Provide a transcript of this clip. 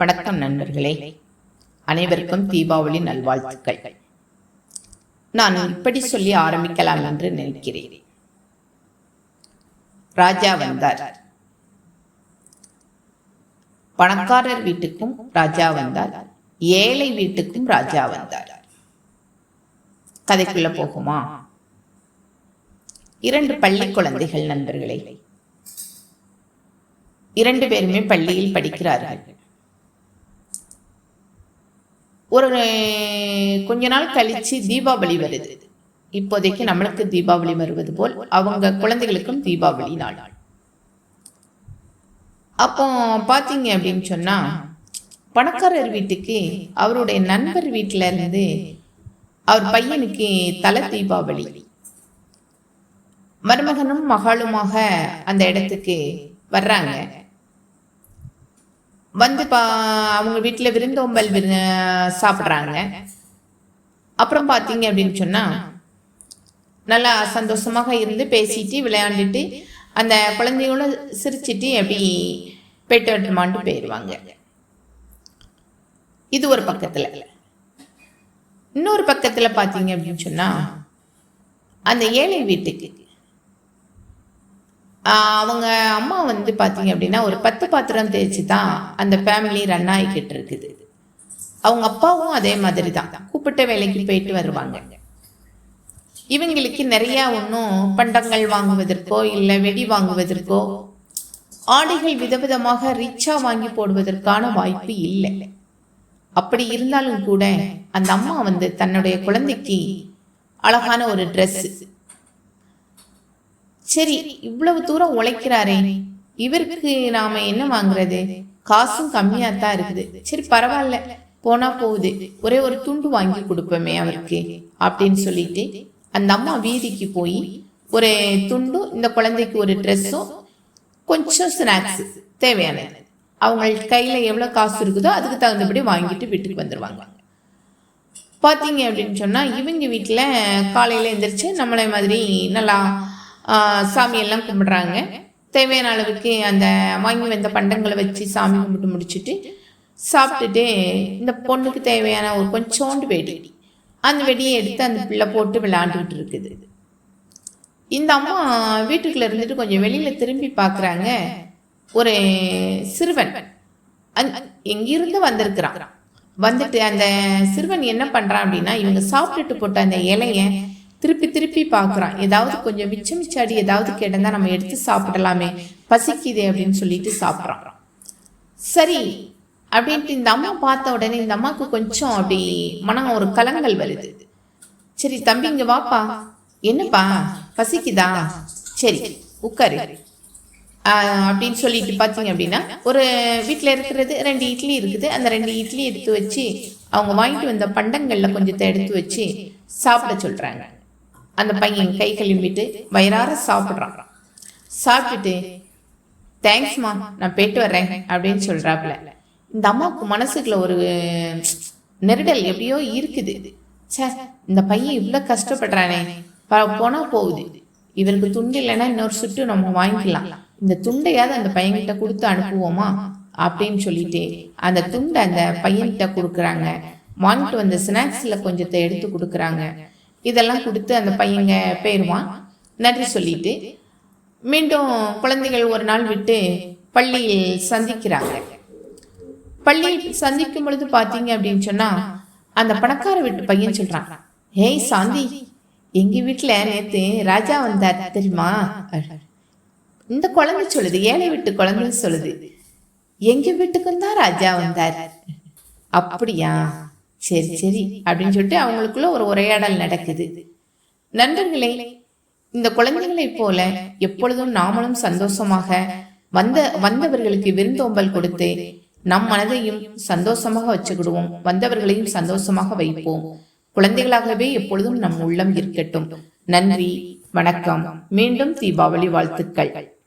வணக்கம் நண்பர்களே. அனைவருக்கும் தீபாவளி நல்வாழ்த்துக்கள். நான் இப்படி சொல்லி ஆரம்பிக்கலாம் என்று நினைக்கிறேன். ராஜா வந்தார். பணக்காரர் வீட்டுக்கும் ராஜா வந்தார். ஏழை வீட்டுக்கும் ராஜா வந்தார். கதைக்குள்ள போகுமா? இரண்டு பள்ளி குழந்தைகள் நண்பர்களே. இரண்டு பேருமே பள்ளியில் படிக்கிறார்கள். ஒரு கொஞ்ச நாள் கழிச்சு தீபாவளி வருது. இப்போதைக்கு நம்மளுக்கு தீபாவளி வருவது போல் அவங்க குழந்தைகளுக்கும் தீபாவளி நாள். அப்போ பார்த்தீங்க அப்படின்னு சொன்னால் பணக்காரர் வீட்டுக்கு அவருடைய நண்பர் வீட்டில் இருந்து அவர் பையனுக்கு தலை தீபாவளி. மருமகனும் மகளுமாக அந்த இடத்துக்கு வர்றாங்க. வந்து பா அவங்க வீட்டில் விருந்தோம்பல் விரு சாப்பிட்றாங்க. அப்புறம் பார்த்தீங்க அப்படின்னு சொன்னால் நல்லா சந்தோஷமாக இருந்து பேசிட்டு விளையாண்டுட்டு அந்த குழந்தையோட சிரிச்சிட்டு அப்படி பெட்டு வரட்டுமான்ட்டு போயிடுவாங்க இது ஒரு பக்கத்தில். இன்னொரு பக்கத்தில் பார்த்தீங்க அப்படின்னு சொன்னால் அந்த ஏழை வீட்டுக்கு அவங்க அம்மா வந்து பார்த்தீங்க அப்படின்னா ஒரு பத்து பாத்திரம் தேய்ச்சி தான் அந்த ஃபேமிலி ரன் ஆகிக்கிட்டு இருக்குது. அவங்க அப்பாவும் அதே மாதிரி தான் கூப்பிட்ட வேலைக்கு போயிட்டு வருவாங்க. இவங்களுக்கு நிறையா ஒன்றும் பண்டங்கள் வாங்குவதற்கோ இல்லை வெடி வாங்குவதற்கோ ஆடைகள் விதவிதமாக ரிச்சாக வாங்கி போடுவதற்கான வாய்ப்பு இல்லை. அப்படி இருந்தாலும் கூட அந்த அம்மா வந்து தன்னுடைய குழந்தைக்கு அழகான ஒரு ட்ரெஸ் சரி இவ்வளவு தூரம் உழைக்கிறாரே. இவருக்கு நாம என்ன வாங்குறது? காசும் கம்மியா தான் இருக்குது. சரி பரவாயில்ல. போனா போகுது. ஒரே ஒரு துண்டு வாங்கி கொடுப்போமே அவருக்கு அப்படின்னு சொல்லிட்டு அந்த அம்மா வீதிக்கு போய் ஒரு துண்டும் இந்த குழந்தைக்கு ஒரு ட்ரெஸ்ஸும் கொஞ்சம் ஸ்நாக்ஸ் தேவையானது. அவங்க கையில எவ்வளோ காசு இருக்குதோ அதுக்கு தகுந்தபடி வாங்கிட்டு வீட்டுக்கு வந்துடுவாங்க பார்த்தீங்க அப்படின்னு சொன்னால் இவங்க வீட்டில் காலையில் எழுந்திரிச்சு நம்மளை மாதிரி நல்லா சாமியெல்லாம் கும்பிட்றாங்க. தேவையான அளவுக்கு அந்த வாங்கி வந்த பண்டங்களை வச்சு சாமி கும்பிட்டு முடிச்சுட்டு சாப்பிட்டுட்டு இந்த பொண்ணுக்கு தேவையான ஒரு கொஞ்சோண்டு வெடி. அந்த வெடியை எடுத்து அந்த பிள்ளை போட்டு விளையாண்டுக்கிட்டு இருக்குது. இந்த அம்மா வீட்டுக்குள்ளே இருந்துட்டு கொஞ்சம் வெளியில் திரும்பி பார்க்குறாங்க. ஒரு சிறுவன். எங்கிருந்து வந்திருக்கிறான்? வந்துட்டு அந்த சிறுவன் என்ன பண்ணுறான் அப்படின்னா இவங்க சாப்பிட்டுட்டு போட்ட அந்த இலையை திருப்பி திருப்பி பார்க்குறான். ஏதாவது கொஞ்சம் மிச்சம் மிச்சாடி ஏதாவது கிடந்தா நம்ம எடுத்து சாப்பிடலாமே. பசிக்குதே அப்படின்னு சொல்லிட்டு சாப்பிட்றான். சரி அப்படின்ட்டு இந்த அம்மா பார்த்த உடனே இந்த அம்மாவுக்கு கொஞ்சம் அப்படி மனம் ஒரு கலங்கள் வருது. சரி தம்பி இங்க வாப்பா. என்னப்பா? பசிக்குதா? சரி உட்காரு. அப்படின்னு சொல்லிட்டு பார்த்தீங்க அப்படின்னா ஒரு வீட்டில் இருக்கிறது ரெண்டு இட்லி இருக்குது. அந்த ரெண்டு இட்லி எடுத்து வச்சு அவங்க வாங்கிட்டு வந்த பண்டங்களில் கொஞ்சத்தை எடுத்து வச்சு சாப்பிட சொல்கிறாங்க அந்த பையன் கை கழுவிட்டு வயிறார சாப்பிட்றான். சாப்பிட்டுட்டு தேங்க்ஸ்மா நான் போயிட்டு வர்றேன் அப்படின்னு சொல்கிறாப்புல இந்த அம்மாவுக்கு மனசுக்குள்ள ஒரு நெருடல் எப்படியோ இருக்குது. சே இந்த பையன் இவ்வளோ கஷ்டப்படுறானே. போனால் போகுது. இவருக்கு துண்டு இல்லைன்னா இன்னொரு சுட்டு நம்ம வாங்கிக்கலாம். இந்த துண்டையாவது அந்த பையன்கிட்ட கொடுத்து அனுப்புவோமா? அப்படின்னு சொல்லிட்டு அந்த துண்டை அந்த பையன்கிட்ட கொடுக்குறாங்க. வாங்கிட்டு வந்த ஸ்நாக்ஸில் கொஞ்சத்தை எடுத்து கொடுக்குறாங்க. இதெல்லாம் கொடுத்து அந்த பையங்க போயிடுவான் நன்றி சொல்லிட்டு மீண்டும் குழந்தைகள் ஒரு நாள் விட்டு பள்ளியில் சந்திக்கிறாங்க. பள்ளியில் சந்திக்கும் பொழுது பார்த்தீங்க அப்படின்னு சொன்னால் அந்த பணக்கார வீட்டு பையன் சொல்கிறான் ஏய் சாந்தி எங்கள் வீட்டில் நேற்று ராஜா வந்தார் தெரியுமா? இந்த குழந்தை சொல்லுது ஏழை வீட்டு குழந்தைன்னு சொல்லுது எங்கள் வீட்டுக்கும் தான் ராஜா வந்தார். அப்படியா? சரி சரி அப்படின்னு சொல்லிட்டு அவங்களுக்குள்ள ஒரு உரையாடல் நடக்குது. நண்பர்களே இந்த குழந்தைகளைப் போல எப்பொழுதும் நாமளும் சந்தோஷமாக வந்த வந்தவர்களுக்கு விருந்தோம்பல் கொடுத்து நம் மனதையும் சந்தோஷமாக வச்சுக்கிடுவோம். வந்தவர்களையும் சந்தோஷமாக வைப்போம். குழந்தைகளாகவே எப்பொழுதும் நம் உள்ளம் இருக்கட்டும். நன்றி வணக்கம். மீண்டும் தீபாவளி வாழ்த்துக்கள்.